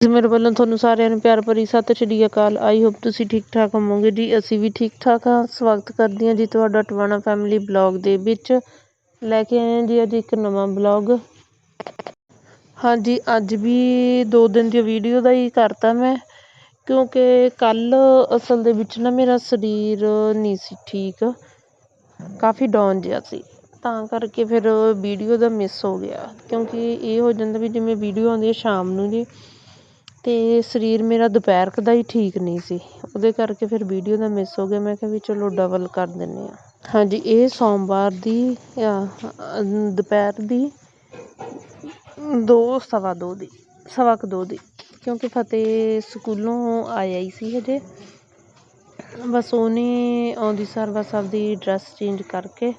ਜੀ ਮੇਰੇ ਵੱਲੋਂ ਤੁਹਾਨੂੰ ਸਾਰਿਆਂ ਨੂੰ ਪਿਆਰ ਭਰੀ ਸਤਿ ਸ਼੍ਰੀ ਅਕਾਲ ਆਈ ਹੋਪ ਤੁਸੀਂ ਠੀਕ ਠਾਕ ਹੋਵੋਗੇ। ਜੀ, ਅਸੀਂ ਵੀ ਠੀਕ ਠਾਕ ਹਾਂ। ਸਵਾਗਤ ਕਰਦੇ ਹਾਂ ਜੀ ਤੁਹਾਡਾ ਟਵਾਣਾ ਫੈਮਿਲੀ ਬਲੌਗ ਦੇ ਵਿੱਚ। ਲੈ ਕੇ ਆਏ ਹਾਂ ਜੀ ਅੱਜ ਇੱਕ ਨਵਾਂ ਬਲੌਗ ਹਾਂਜੀ, ਅੱਜ ਵੀ ਦੋ ਦਿਨ ਦੀ ਵੀਡੀਓ ਦਾ ਹੀ ਕਰਤਾ ਮੈਂ, ਕਿਉਂਕਿ ਕੱਲ ਅਸਲ ਦੇ ਵਿੱਚ ਨਾ ਮੇਰਾ ਸਰੀਰ ਨਹੀਂ ਸੀ ਠੀਕ। ਕਾਫੀ ਡਾਊਨ ਜਿਹਾ ਸੀ। ਤਾਂ ਕਰਕੇ ਫਿਰ ਵੀਡੀਓ ਦਾ ਮਿਸ ਹੋ ਗਿਆ, ਕਿਉਂਕਿ ਇਹ ਹੋ ਜਾਂਦਾ ਵੀ ਜਿਵੇਂ ਵੀਡੀਓ ਆਉਂਦੀ ਹੈ ਸ਼ਾਮ ਨੂੰ ਜੀ। ਅਤੇ ਸਰੀਰ ਮੇਰਾ ਦੁਪਹਿਰ ਦਾ ਹੀ ਠੀਕ ਨਹੀਂ ਸੀ। ਉਹਦੇ ਕਰਕੇ ਫਿਰ ਵੀਡੀਓ ਦਾ ਮਿਸ ਹੋ ਗਿਆ। ਮੈਂ ਕਿਹਾ ਵੀ ਚਲੋ ਡਬਲ ਕਰ ਦਿੰਦੇ ਹਾਂ ਹਾਂਜੀ, ਇਹ ਸੋਮਵਾਰ ਦੀ ਦੁਪਹਿਰ ਦੀ ਦੋ, ਸਵਾ ਦੋ ਦੀ, ਸਵਾ ਕੁ ਦੋ ਦੀ। ਕਿਉਂਕਿ ਫਤਿਹ ਸਕੂਲੋਂ ਆਇਆ ਹੀ ਸੀ ਹਜੇ। ਬਸ ਉਹਨੇ ਆਉਂਦੀ ਸਾਰ ਬਸ ਆਪਦੀ ਡਰੈਸ ਚੇਂਜ ਕਰਕੇ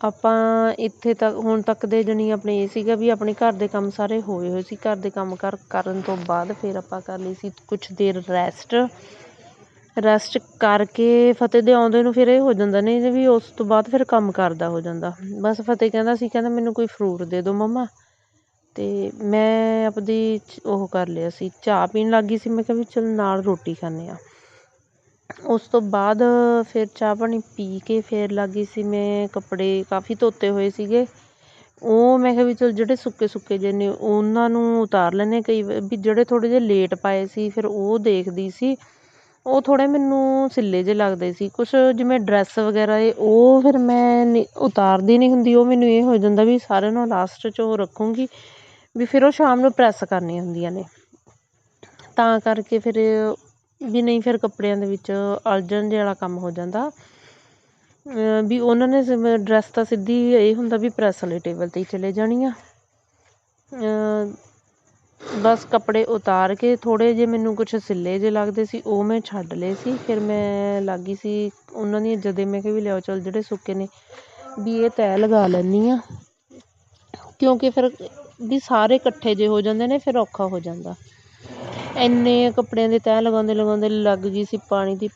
ਆਪਾਂ ਇੱਥੇ ਤੱਕ, ਹੁਣ ਤੱਕ ਦੇ ਜਾਣੀ ਆਪਣੇ ਇਹ ਸੀਗਾ ਵੀ ਆਪਣੇ ਘਰ ਦੇ ਕੰਮ ਸਾਰੇ ਹੋਏ ਹੋਏ ਸੀ। ਘਰ ਦੇ ਕੰਮ ਕਾਰ, ਕਰਨ ਤੋਂ ਬਾਅਦ ਫਿਰ ਆਪਾਂ ਕਰ ਲਈ ਸੀ ਕੁਛ ਦੇਰ ਰੈਸਟ ਰੈਸਟ ਕਰਕੇ ਫਤਿਹ ਦੇ ਆਉਂਦੇ ਨੂੰ ਫਿਰ ਇਹ ਹੋ ਜਾਂਦਾ ਨਹੀਂ ਵੀ ਉਸ ਤੋਂ ਬਾਅਦ ਫਿਰ ਕੰਮ ਕਰਦਾ ਹੋ ਜਾਂਦਾ। ਬਸ ਫਤਿਹ ਕਹਿੰਦਾ ਸੀ, ਕਹਿੰਦਾ ਮੈਨੂੰ ਕੋਈ ਫਰੂਟ ਦੇ ਦਿਓ ਮੰਮਾ। ਅਤੇ ਮੈਂ ਆਪਦੀ ਉਹ ਕਰ ਲਿਆ ਸੀ, ਚਾਹ ਪੀਣ ਲੱਗ ਗਈ ਸੀ। ਮੈਂ ਕਿਹਾ ਵੀ ਚਲ ਨਾਲ ਰੋਟੀ ਖਾਂਦੇ ਹਾਂ। ਉਸ ਤੋਂ ਬਾਅਦ ਫਿਰ ਚਾਹ ਪਾਣੀ ਪੀ ਕੇ ਫਿਰ ਲੱਗ ਗਈ ਸੀ ਮੈਂ ਕੱਪੜੇ ਕਾਫੀ ਧੋਤੇ ਹੋਏ ਸੀਗੇ। ਉਹ ਮੈਂ ਕਿਹਾ ਵੀ ਚਲ ਜਿਹੜੇ ਸੁੱਕੇ ਸੁੱਕੇ ਜਿਹੇ ਨੇ ਉਹਨਾਂ ਨੂੰ ਉਤਾਰ ਲੈਂਦੇ ਕਈ ਵੀ ਜਿਹੜੇ ਥੋੜ੍ਹੇ ਜਿਹੇ ਲੇਟ ਪਾਏ ਸੀ ਫਿਰ ਉਹ ਦੇਖਦੀ ਸੀ। ਉਹ ਥੋੜ੍ਹੇ ਮੈਨੂੰ ਸਿੱਲੇ ਜਿਹੇ ਲੱਗਦੇ ਸੀ। ਕੁਛ ਜਿਵੇਂ ਡਰੈਸ ਵਗੈਰਾ ਏ ਉਹ ਫਿਰ ਮੈਂ ਨੀ, ਉਤਾਰਦੀ ਨਹੀਂ ਹੁੰਦੀ। ਉਹ ਮੈਨੂੰ ਇਹ ਹੋ ਜਾਂਦਾ ਵੀ ਸਾਰਿਆਂ ਨੂੰ ਲਾਸਟ 'ਚ ਉਹ ਰੱਖੂੰਗੀ ਵੀ ਫਿਰ ਉਹ ਸ਼ਾਮ ਨੂੰ ਪ੍ਰੈੱਸ ਕਰਨੀਆਂ ਹੁੰਦੀਆਂ ਨੇ। ਤਾਂ ਕਰਕੇ ਫਿਰ ਵੀ ਨਹੀਂ ਫਿਰ ਕੱਪੜਿਆਂ ਦੇ ਵਿੱਚ ਅਲਝਣ ਜਿਹਾ ਵਾਲਾ ਕੰਮ ਹੋ ਜਾਂਦਾ। ਵੀ ਉਹਨਾਂ ਨੇ ਡਰੈਸ ਤਾਂ ਸਿੱਧੀ ਇਹ ਹੁੰਦਾ ਵੀ ਪ੍ਰੈਸ ਵਾਲੇ ਟੇਬਲ 'ਤੇ ਹੀ ਚਲੇ ਜਾਣੀ ਆ ਬਸ ਕੱਪੜੇ ਉਤਾਰ ਕੇ ਥੋੜ੍ਹੇ ਜਿਹੇ ਮੈਨੂੰ ਕੁਛ ਸਿੱਲੇ ਜਿਹੇ ਲੱਗਦੇ ਸੀ, ਉਹ ਮੈਂ ਛੱਡ ਲਏ ਸੀ। ਫਿਰ ਮੈਂ ਲੱਗ ਗਈ ਸੀ ਉਹਨਾਂ ਦੀਆਂ ਜਦੇ ਮੈਂ ਕਿਹਾ ਵੀ ਲਿਆਓ, ਚਲ ਜਿਹੜੇ ਸੁੱਕੇ ਨੇ ਵੀ ਇਹ ਤੈਅ ਲਗਾ ਲੈਂਦੀ ਹਾਂ। ਕਿਉਂਕਿ ਫਿਰ ਵੀ ਸਾਰੇ ਇਕੱਠੇ ਜਿਹੇ ਹੋ ਜਾਂਦੇ ਨੇ, ਫਿਰ ਔਖਾ ਹੋ ਜਾਂਦਾ। ਇੰਨੇ ਕੱਪੜਿਆਂ ਦੇ ਤਹਿ ਲਗਾਉਂਦੇ ਲਗਾਉਂਦੇ ਲੱਗ ਗਈ ਸੀ ਪਾਣੀ ਦੀ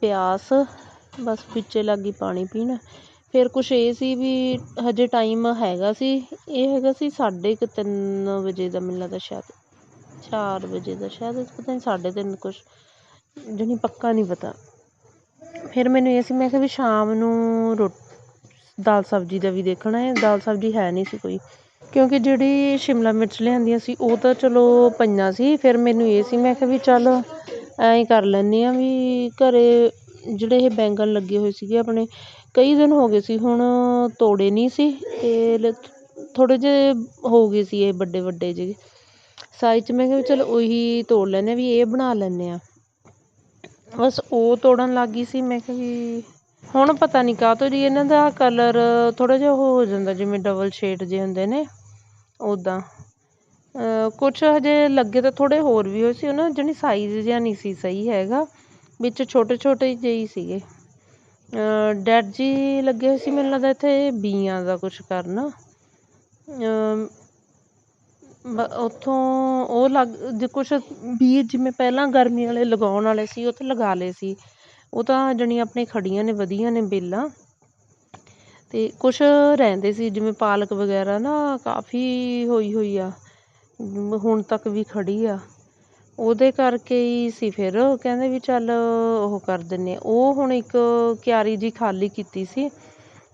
ਪਿਆਸ। ਬਸ ਵਿੱਚੇ ਲੱਗ ਗਈ ਪਾਣੀ ਪੀਣ। ਫਿਰ ਕੁਛ ਇਹ ਸੀ ਵੀ ਹਜੇ ਟਾਈਮ ਹੈਗਾ ਸੀ। ਇਹ ਹੈਗਾ ਸੀ ਸਾਢੇ ਕੁ ਤਿੰਨ ਵਜੇ ਦਾ ਮੈਨੂੰ ਲੱਗਦਾ ਸ਼ਾਇਦ। ਚਾਰ ਵਜੇ ਦਾ ਸ਼ਾਇਦ, ਪਤਾ ਨਹੀਂ ਸਾਢੇ ਤਿੰਨ ਕੁਛ ਜਾਣੀ ਪੱਕਾ ਨਹੀਂ ਪਤਾ। ਫਿਰ ਮੈਨੂੰ ਇਹ ਸੀ, ਮੈਂ ਕਿਹਾ ਵੀ ਸ਼ਾਮ ਨੂੰ ਰੋ, ਦਾਲ ਸਬਜ਼ੀ ਦਾ ਵੀ ਦੇਖਣਾ ਹੈ। ਦਾਲ ਸਬਜ਼ੀ ਹੈ ਨਹੀਂ ਸੀ ਕੋਈ। ਕਿਉਂਕਿ ਜਿਹੜੀ ਸ਼ਿਮਲਾ ਮਿਰਚ ਲਿਆਂਦੀਆਂ ਸੀ, ਉਹ ਤਾਂ ਚਲੋ ਪਈਆਂ ਸੀ। ਫਿਰ ਮੈਨੂੰ ਇਹ ਸੀ, ਮੈਂ ਕਿਹਾ ਵੀ ਚੱਲ ਐਂ ਕਰ ਲੈਂਦੀ ਹਾਂ ਵੀ ਘਰ ਜਿਹੜੇ ਇਹ ਬੈਂਗਣ ਲੱਗੇ ਹੋਏ ਸੀਗੇ ਆਪਣੇ, ਕਈ ਦਿਨ ਹੋ ਗਏ ਸੀ, ਹੁਣ ਤੋੜੇ ਨਹੀਂ ਸੀ। ਅਤੇ ਥੋੜ੍ਹੇ ਜਿਹੇ ਹੋ ਗਏ ਸੀ ਇਹ ਵੱਡੇ ਵੱਡੇ ਜਿਹੇ। ਸਾਈਜ਼ 'ਚ ਮੈਂ ਕਿਹਾ ਵੀ ਚਲ ਉਹੀ ਤੋੜ ਲੈਂਦੇ ਹਾਂ ਵੀ ਇਹ ਬਣਾ ਲੈਂਦੇ ਹਾਂ ਬਸ ਉਹ ਤੋੜਨ ਲੱਗ ਗਈ ਸੀ, ਮੈਂ ਕਿਹਾ ਵੀ ਹੁਣ ਪਤਾ ਨਹੀਂ ਕਾਹਤੋਂ ਜੀ, ਇਹਨਾਂ ਦਾ ਕਲਰ ਥੋੜ੍ਹਾ ਜਿਹਾ ਉਹ ਹੋ ਜਾਂਦਾ, ਜਿਵੇਂ ਡਬਲ ਸ਼ੇਡ ਜਿਹੇ ਹੁੰਦੇ ਨੇ। ਉੱਦਾਂ ਕੁਛ ਹਜੇ ਲੱਗੇ ਤਾਂ ਥੋੜ੍ਹੇ ਹੋਰ ਵੀ ਹੋਏ ਸੀ ਉਹ ਨਾ ਜਾਣੀ ਸਾਈਜ਼ ਜਿਹਾ ਨਹੀਂ ਸੀ ਸਹੀ ਹੈਗਾ, ਵਿੱਚ ਛੋਟੇ ਛੋਟੇ ਜਿਹੇ ਹੀ ਸੀਗੇ। ਡੈਡ ਜੀ ਲੱਗੇ ਹੋਏ ਸੀ, ਮੈਨੂੰ ਲੱਗਦਾ ਇੱਥੇ ਬੀਆਂ ਦਾ ਕੁਛ ਕਰਨ। ਉੱਥੋਂ ਉਹ ਲੱਗ ਕੁਛ ਬੀ ਜਿਵੇਂ ਪਹਿਲਾਂ ਗਰਮੀ ਵਾਲੇ ਲਗਾਉਣ ਵਾਲੇ ਸੀ, ਉੱਥੇ ਲਗਾ ਲਏ ਸੀ। ਉਹ ਤਾਂ ਜਾਣੀ ਆਪਣੇ ਖੜ੍ਹੀਆਂ ਨੇ, ਵਧੀਆ ਨੇ ਬੇਲਾਂ। ਅਤੇ ਕੁਛ ਰਹਿੰਦੇ ਸੀ, ਜਿਵੇਂ ਪਾਲਕ ਵਗੈਰਾ ਨਾ ਕਾਫੀ ਹੋਈ ਹੋਈ ਆ, ਹੁਣ ਤੱਕ ਵੀ ਖੜ੍ਹੀ ਆ। ਉਹਦੇ ਕਰਕੇ ਹੀ ਸੀ ਫਿਰ, ਕਹਿੰਦੇ ਵੀ ਚੱਲ ਉਹ ਕਰ ਦਿੰਦੇ ਉਹ ਹੁਣ ਇੱਕ ਕਿਆਰੀ ਜਿਹੀ ਖਾਲੀ ਕੀਤੀ ਸੀ,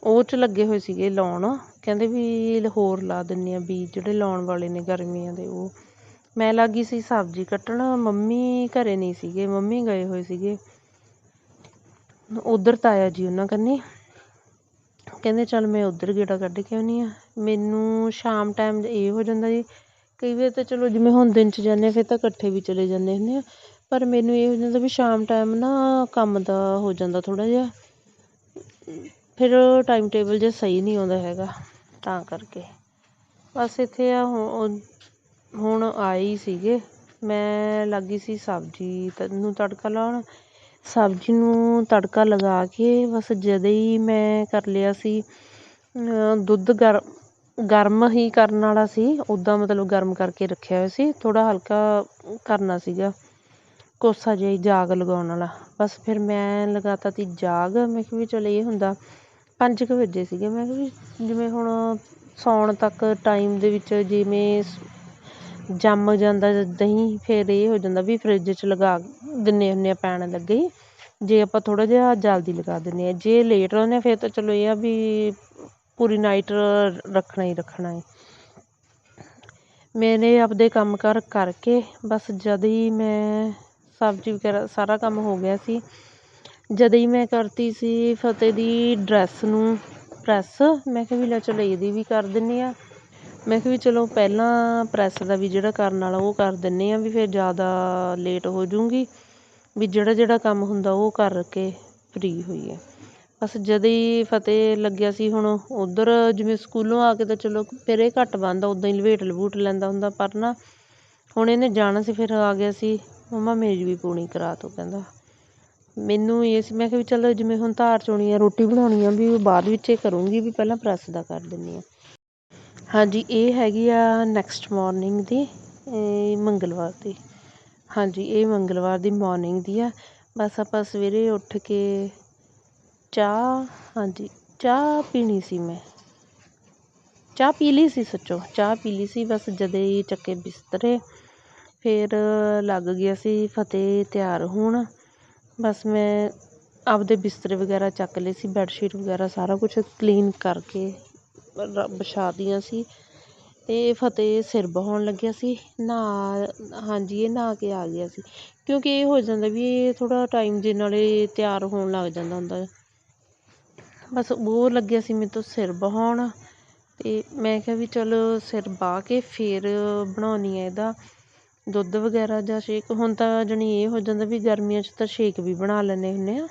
ਉਹ 'ਚ ਲੱਗੇ ਹੋਏ ਸੀਗੇ ਲਾਉਣ ਕਹਿੰਦੇ ਵੀ ਹੋਰ ਲਾ ਦਿੰਦੇ ਹਾਂ ਬੀਜ, ਜਿਹੜੇ ਲਾਉਣ ਵਾਲੇ ਨੇ ਗਰਮੀਆਂ ਦੇ ਉਹ। ਮੈਂ ਲੱਗ ਗਈ ਸੀ ਸਬਜ਼ੀ ਕੱਟਣ, ਮੰਮੀ ਘਰ ਨਹੀਂ ਸੀਗੇ, ਮੰਮੀ ਗਏ ਹੋਏ ਸੀਗੇ। ਉਧਰ ਤਾਇਆ ਜੀ ਉਹਨਾਂ ਕੰਨੀ। ਕਹਿੰਦੇ ਚੱਲ ਮੈਂ ਉੱਧਰ ਗੇੜਾ ਕੱਢ ਕੇ ਆਉਂਦੀ ਹਾਂ। ਮੈਨੂੰ ਸ਼ਾਮ ਟਾਈਮ ਇਹ ਹੋ ਜਾਂਦਾ ਜੀ। ਕਈ ਵਾਰ ਤਾਂ ਚਲੋ ਜਿਵੇਂ ਹੁਣ ਦਿਨ 'ਚ ਜਾਂਦੇ ਫਿਰ ਤਾਂ ਇਕੱਠੇ ਵੀ ਚਲੇ ਜਾਂਦੇ ਹੁੰਦੇ ਹਾਂ। ਪਰ ਮੈਨੂੰ ਇਹ ਹੋ ਜਾਂਦਾ ਵੀ ਸ਼ਾਮ ਟਾਈਮ ਨਾ ਕੰਮ ਦਾ ਹੋ ਜਾਂਦਾ ਥੋੜ੍ਹਾ ਜਿਹਾ। ਫਿਰ ਟਾਈਮ ਟੇਬਲ ਜਿਹਾ ਸਹੀ ਨਹੀਂ ਆਉਂਦਾ ਹੈਗਾ ਤਾਂ ਕਰਕੇ। ਬਸ ਇੱਥੇ ਆ ਹੁਣ ਆਏ ਹੀ ਸੀਗੇ। ਮੈਂ ਲੱਗ ਗਈ ਸੀ ਸਬਜ਼ੀ ਨੂੰ ਤੜਕਾ ਲਾਉਣ। ਸਬਜ਼ੀ ਨੂੰ ਤੜਕਾ ਲਗਾ ਕੇ ਬਸ ਜਦ ਹੀ ਮੈਂ ਕਰ ਲਿਆ ਸੀ ਦੁੱਧ ਗਰ, ਗਰਮ ਹੀ ਕਰਨ ਵਾਲਾ ਸੀ ਉੱਦਾਂ ਮਤਲਬ ਗਰਮ ਕਰਕੇ ਰੱਖਿਆ ਹੋਇਆ ਸੀ, ਥੋੜ੍ਹਾ ਹਲਕਾ ਕਰਨਾ ਸੀਗਾ। ਕੋਸਾ ਜਿਹਾ ਹੀ ਜਾਗ ਲਗਾਉਣ ਵਾਲਾ। ਬਸ ਫਿਰ ਮੈਂ ਲਗਾਤਾ ਤੀ ਜਾਗ। ਮੈਂ ਕਿਹਾ ਵੀ ਚਲ ਇਹ ਹੁੰਦਾ, ਪੰਜ ਕੁ ਵੱਜੇ ਸੀਗੇ। ਮੈਂ ਕਿਹਾ ਵੀ ਜਿਵੇਂ ਹੁਣ ਸੌਣ ਤੱਕ ਟਾਈਮ ਦੇ ਵਿੱਚ ਜਿਵੇਂ ਜੰਮ ਜਾਂਦਾ ਦਹੀਂ ਫਿਰ ਇਹ ਹੋ ਜਾਂਦਾ ਵੀ ਫਰਿੱਜ 'ਚ ਲਗਾ ਦਿੰਦੇ ਹੁੰਦੇ ਹਾਂ ਪੈਣ ਲੱਗੇ ਹੀ। ਜੇ ਆਪਾਂ ਥੋੜ੍ਹਾ ਜਿਹਾ ਜਲਦੀ ਲਗਾ ਦਿੰਦੇ ਹਾਂ ਜੇ ਲੇਟ ਲਾਉਂਦੇ ਹਾਂ ਫਿਰ ਤਾਂ ਚਲੋ ਇਹ ਆ ਵੀ ਪੂਰੀ ਨਾਈਟ ਰੱਖਣਾ ਹੀ ਰੱਖਣਾ ਹੈ ਮੇਰੇ ਆਪਦੇ ਕੰਮ ਕਾਰ ਕਰਕੇ ਬਸ ਜਦ ਹੀ ਮੈਂ ਸਬਜ਼ੀ ਵਗੈਰਾ ਸਾਰਾ ਕੰਮ ਹੋ ਗਿਆ ਸੀ, ਜਦ ਹੀ ਮੈਂ ਕਰਤੀ ਸੀ ਫਤਿਹ ਦੀ ਡਰੈਸ ਨੂੰ ਪ੍ਰੈਸ ਮੈਂ ਕਿਹਾ ਵੀ ਲੈ ਚਲੋ ਇਹਦੀ ਵੀ ਕਰ ਦਿੰਦੀ ਹਾਂ ਮੈਂ ਕਿਹਾ ਵੀ ਚਲੋ ਪਹਿਲਾਂ ਪ੍ਰੈੱਸ ਦਾ ਵੀ ਜਿਹੜਾ ਕਰਨ ਵਾਲਾ ਉਹ ਕਰ ਦਿੰਦੇ ਹਾਂ ਵੀ ਫਿਰ ਜ਼ਿਆਦਾ ਲੇਟ ਹੋ ਜੂੰਗੀ ਵੀ ਜਿਹੜਾ ਜਿਹੜਾ ਕੰਮ ਹੁੰਦਾ ਉਹ ਕਰਕੇ ਫ੍ਰੀ ਹੋਈਏ ਬਸ ਜਦ ਹੀ ਫਤਿਹ ਲੱਗਿਆ ਸੀ ਹੁਣ ਉੱਧਰ ਜਿਵੇਂ ਸਕੂਲੋਂ ਆ ਕੇ ਤਾਂ ਚਲੋ ਫਿਰ ਇਹ ਘੱਟ ਬਣਦਾ ਉੱਦਾਂ ਹੀ ਲਵੇਟ ਲਵੂਟ ਲੈਂਦਾ ਹੁੰਦਾ, ਪਰ ਨਾ ਹੁਣ ਇਹਨੇ ਜਾਣਾ ਸੀ ਫਿਰ ਆ ਗਿਆ ਸੀ, ਮੰਮਾ ਮੇਰੀ ਵੀ ਪੂਣੀ ਕਰਾ ਦਿਓ ਕਹਿੰਦਾ। ਮੈਨੂੰ ਇਹ ਸੀ, ਮੈਂ ਕਿਹਾ ਵੀ ਚਲੋ ਜਿਵੇਂ ਹੁਣ ਧਾਰ ਚੋਣੀ ਆ, ਰੋਟੀ ਬਣਾਉਣੀ ਆ, ਵੀ ਬਾਅਦ ਵਿੱਚ ਹੀ ਕਰੂੰਗੀ ਵੀ ਪਹਿਲਾਂ ਪ੍ਰੈੱਸ ਦਾ ਕਰ ਦਿੰਦੀ ਹਾਂ ਹਾਂਜੀ, ਇਹ ਹੈਗੀ ਆ ਨੈਕਸਟ ਮੋਰਨਿੰਗ ਦੀ, ਇਹ ਮੰਗਲਵਾਰ ਦੀ। ਹਾਂਜੀ, ਇਹ ਮੰਗਲਵਾਰ ਦੀ ਮੋਰਨਿੰਗ ਦੀ ਆ। ਬਸ ਆਪਾਂ ਸਵੇਰੇ ਉੱਠ ਕੇ ਚਾਹ, ਹਾਂਜੀ, ਚਾਹ ਪੀਣੀ ਸੀ ਮੈਂ। ਚਾਹ ਪੀ ਲਈ ਸੀ ਸੱਚੋ, ਚਾਹ ਪੀ ਲਈ ਸੀ। ਬਸ ਜਦੇ ਹੀ ਚੱਕੇ ਬਿਸਤਰੇ, ਫਿਰ ਲੱਗ ਗਿਆ ਸੀ ਫਤਿਹ ਤਿਆਰ ਹੋਣ। ਬਸ ਮੈਂ ਆਪਦੇ ਬਿਸਤਰੇ ਵਗੈਰਾ ਚੱਕ ਲਏ ਸੀ ਬੈੱਡ ਸ਼ੀਟ ਵਗੈਰਾ ਸਾਰਾ ਕੁਛ ਕਲੀਨ ਕਰਕੇ। ਰ ਵਿਛਾ ਦਿੱਤੀਆਂ ਸੀ ਅਤੇ ਫਤਿਹ ਸਿਰ ਬਹਾਉਣ ਲੱਗਿਆ ਸੀ ਨਹਾ ਹਾਂਜੀ, ਇਹ ਨਹਾ ਕੇ ਆ ਗਿਆ ਸੀ। ਕਿਉਂਕਿ ਇਹ ਹੋ ਜਾਂਦਾ ਵੀ ਇਹ ਥੋੜ੍ਹਾ ਟਾਈਮ ਜੇ ਨਾਲੇ ਤਿਆਰ ਹੋਣ ਲੱਗ ਜਾਂਦਾ ਹੁੰਦਾ। ਬਸ ਉਹ ਲੱਗਿਆ ਸੀ ਮੇਰੇ ਤੋਂ ਸਿਰ ਬਹਾਉਣ ਅਤੇ ਮੈਂ ਕਿਹਾ ਵੀ ਚਲੋ ਸਿਰ ਬਾਹ ਕੇ ਫਿਰ ਬਣਾਉਂਦੀ ਹਾਂ ਇਹਦਾ ਦੁੱਧ ਵਗੈਰਾ ਜਾਂ ਸ਼ੇਕ ਹੁਣ ਤਾਂ ਜਾਣੀ ਇਹ ਹੋ ਜਾਂਦਾ ਵੀ ਗਰਮੀਆਂ 'ਚ ਤਾਂ ਸ਼ੇਕ ਵੀ ਬਣਾ ਲੈਂਦੇ ਹੁੰਦੇ ਹਾਂ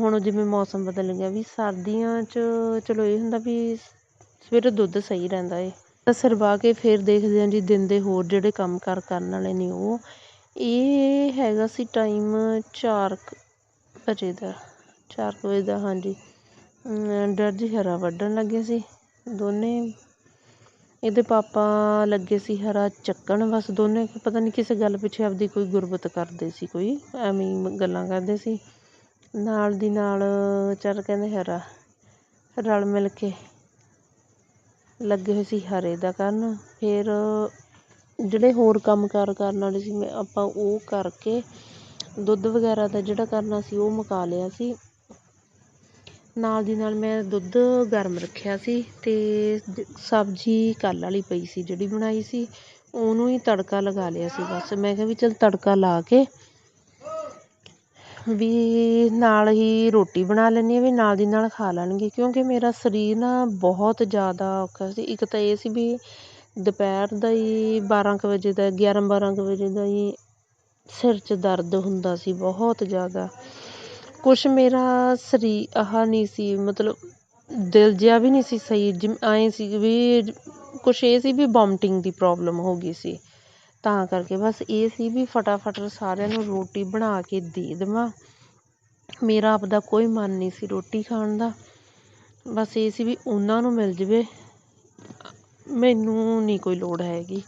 ਹੁਣ ਜਿਵੇਂ ਮੌਸਮ ਬਦਲ ਗਿਆ ਵੀ ਸਰਦੀਆਂ 'ਚ ਚਲੋ ਇਹ ਹੁੰਦਾ ਵੀ ਸਵੇਰੇ ਦੁੱਧ ਸਹੀ ਰਹਿੰਦਾ ਏ। ਤਾਂ ਸਿਰ ਵਾਹ ਕੇ ਫਿਰ ਦੇਖਦੇ ਹਾਂ ਜੀ ਦਿਨ ਦੇ ਹੋਰ ਜਿਹੜੇ ਕੰਮ ਕਾਰ ਕਰਨ ਵਾਲੇ ਨੇ ਉਹ। ਇਹ ਹੈਗਾ ਸੀ ਟਾਈਮ ਚਾਰ ਕੁ ਵਜੇ ਦਾ, ਚਾਰ ਕੁ ਵਜੇ ਦਾ, ਹਾਂਜੀ। ਡੈਡ ਜੀ ਹਰਾ ਵੱਢਣ ਲੱਗੇ ਸੀ ਦੋਨੇ। ਇਹਦੇ ਪਾਪਾ ਲੱਗੇ ਸੀ ਹਰਾ ਚੱਕਣ, ਬਸ ਦੋਨੇ, ਪਤਾ ਨਹੀਂ ਕਿਸੇ ਗੱਲ ਪਿੱਛੇ ਆਪਦੀ ਕੋਈ ਗੁਰਬਤ ਕਰਦੇ ਸੀ ਕੋਈ, ਐਵੇਂ ਗੱਲਾਂ ਕਰਦੇ ਸੀ। ਨਾਲ ਦੀ ਨਾਲ, ਚੱਲ ਕਹਿੰਦੇ ਹਰਾ ਰਲ ਮਿਲ ਕੇ ਲੱਗੇ ਹੋਏ ਸੀ ਹਰੇ ਦਾ ਕਰਨ ਫਿਰ ਜਿਹੜੇ ਹੋਰ ਕੰਮ ਕਾਰ ਕਰਨ ਵਾਲੇ ਸੀ, ਮੈਂ ਆਪਾਂ ਉਹ ਕਰਕੇ ਦੁੱਧ ਵਗੈਰਾ ਦਾ ਜਿਹੜਾ ਕਰਨਾ ਸੀ, ਉਹ ਮੁਕਾ ਲਿਆ ਸੀ। ਨਾਲ ਦੀ ਨਾਲ ਮੈਂ ਦੁੱਧ ਗਰਮ ਰੱਖਿਆ ਸੀ ਅਤੇ ਸਬਜ਼ੀ ਕੱਲ੍ਹ ਵਾਲੀ ਪਈ ਸੀ, ਜਿਹੜੀ ਬਣਾਈ ਸੀ, ਉਹਨੂੰ ਹੀ ਤੜਕਾ ਲਗਾ ਲਿਆ ਸੀ ਬਸ। ਮੈਂ ਕਿਹਾ ਵੀ ਚੱਲ ਤੜਕਾ ਲਾ ਕੇ ਵੀ ਨਾਲ ਹੀ ਰੋਟੀ ਬਣਾ ਲੈਂਦੀ ਹਾਂ, ਵੀ ਨਾਲ ਦੀ ਨਾਲ ਖਾ ਲੈਣਗੇ। ਕਿਉਂਕਿ ਮੇਰਾ ਸਰੀਰ ਨਾ ਬਹੁਤ ਜ਼ਿਆਦਾ ਔਖਾ ਸੀ। ਇੱਕ ਤਾਂ ਇਹ ਸੀ ਵੀ ਦੁਪਹਿਰ ਦਾ ਹੀ ਬਾਰਾਂ ਕੁ ਵਜੇ ਦਾ, ਗਿਆਰਾਂ ਬਾਰਾਂ ਕੁ ਵਜੇ ਦਾ ਹੀ ਸਿਰ 'ਚ ਦਰਦ ਹੁੰਦਾ ਸੀ ਬਹੁਤ ਜ਼ਿਆਦਾ। ਕੁਛ ਮੇਰਾ ਸਰੀ, ਆਹ ਨਹੀਂ ਸੀ, ਮਤਲਬ ਦਿਲ ਜਿਹਾ ਵੀ ਨਹੀਂ ਸੀ ਸਹੀ। ਜਿਵੇਂ ਐਂ ਸੀ ਵੀ ਕੁਛ ਇਹ ਸੀ ਵੀ ਵੋਮਟਿੰਗ ਦੀ ਪ੍ਰੋਬਲਮ ਹੋ ਗਈ ਸੀ। ਤਾਂ ਕਰਕੇ ਬਸ ਇਹ ਸੀ ਵੀ ਫਟਾਫਟ ਸਾਰਿਆਂ ਨੂੰ ਰੋਟੀ ਬਣਾ ਕੇ ਦੇ ਦੇਵਾਂ। ਮੇਰਾ ਆਪਦਾ ਕੋਈ ਮਨ ਨਹੀਂ ਸੀ ਰੋਟੀ ਖਾਣ ਦਾ। ਬਸ ਇਹ ਸੀ ਵੀ ਉਹਨਾਂ ਨੂੰ ਮਿਲ ਜਵੇ। ਮੈਨੂੰ ਨਹੀਂ ਕੋਈ ਲੋੜ ਹੈਗੀ।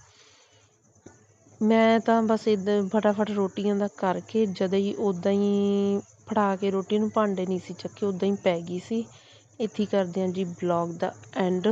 ਮੈਂ ਤਾਂ ਬਸ ਇੱਦਾਂ ਫਟਾਫਟ ਰੋਟੀਆਂ ਦਾ ਕਰਕੇ ਜਦ ਹੀ ਉੱਦਾਂ ਹੀ ਫੜਾ ਕੇ ਰੋਟੀ ਨੂੰ ਭਾਂਡੇ ਨਹੀਂ ਸੀ ਚੱਕੇ ਉੱਦਾਂ ਹੀ ਪੈ ਗਈ ਸੀ। ਇੱਥੇ ਕਰਦੇ ਹਾਂ ਜੀ ਬਲੌਗ ਦਾ ਐਂਡ